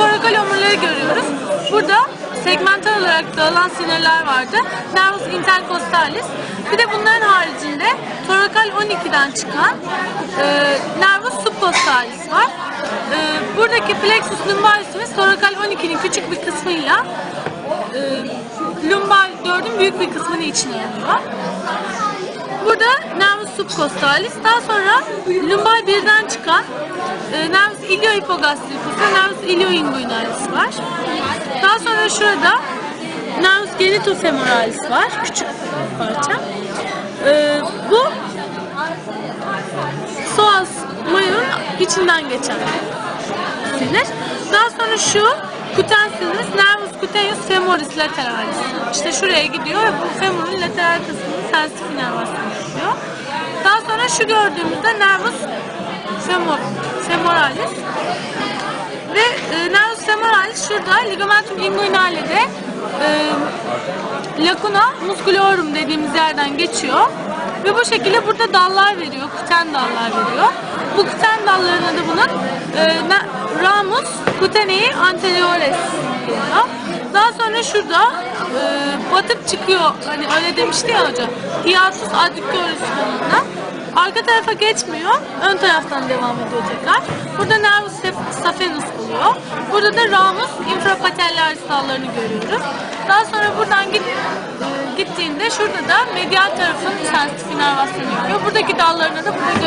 torakal omurları görüyoruz. Burada segmental olarak dağılan sinirler vardı. Nervus intercostalis. Bir de bunların haricinde torakal 12'den çıkan e, nervus subcostalis var. E, buradaki plexus lumbarisimiz torakal 12'nin küçük bir kısmıyla e, lumbar 4'ün büyük bir kısmını içine alıyor. Burada nervus subcostalis, daha sonra lumbar birden çıkan e, nervus iliohipogastricus ve nervus ilioinguinalis var. Daha sonra şurada nervus genitofemoralis var, küçük parça. E, bu psoas mayonun içinden geçen sinir. Daha sonra şu kuten sinir, nervus cutaneus femoris lateralis. İşte şuraya gidiyor ve bu femorun lateral kısmını sensitif inervasyonu yapıyor. Daha sonra şu gördüğümüzde nervus femor, femoralis ve e, nervus femoralis şurada ligamentum inguinale'de e, lacuna musculorum dediğimiz yerden geçiyor. Ve bu şekilde burada dallar veriyor, kuten dallar veriyor. Bu kuten dallarına da bunun e, ramus cutanei anteriores deniyor. Daha sonra şurada e, batıp çıkıyor, hani öyle demişti ya hoca, hiatus adductoris konumuna. Arka tarafa geçmiyor, ön taraftan devam ediyor tekrar. Burada nervus saphenus oluyor. Burada da ramus infrapatellaris dallarını görüyoruz. Daha sonra buradan git, e, gittiğinde şurada da medial tarafın sensitif inervasyonu yapıyor. Buradaki dallarına da burada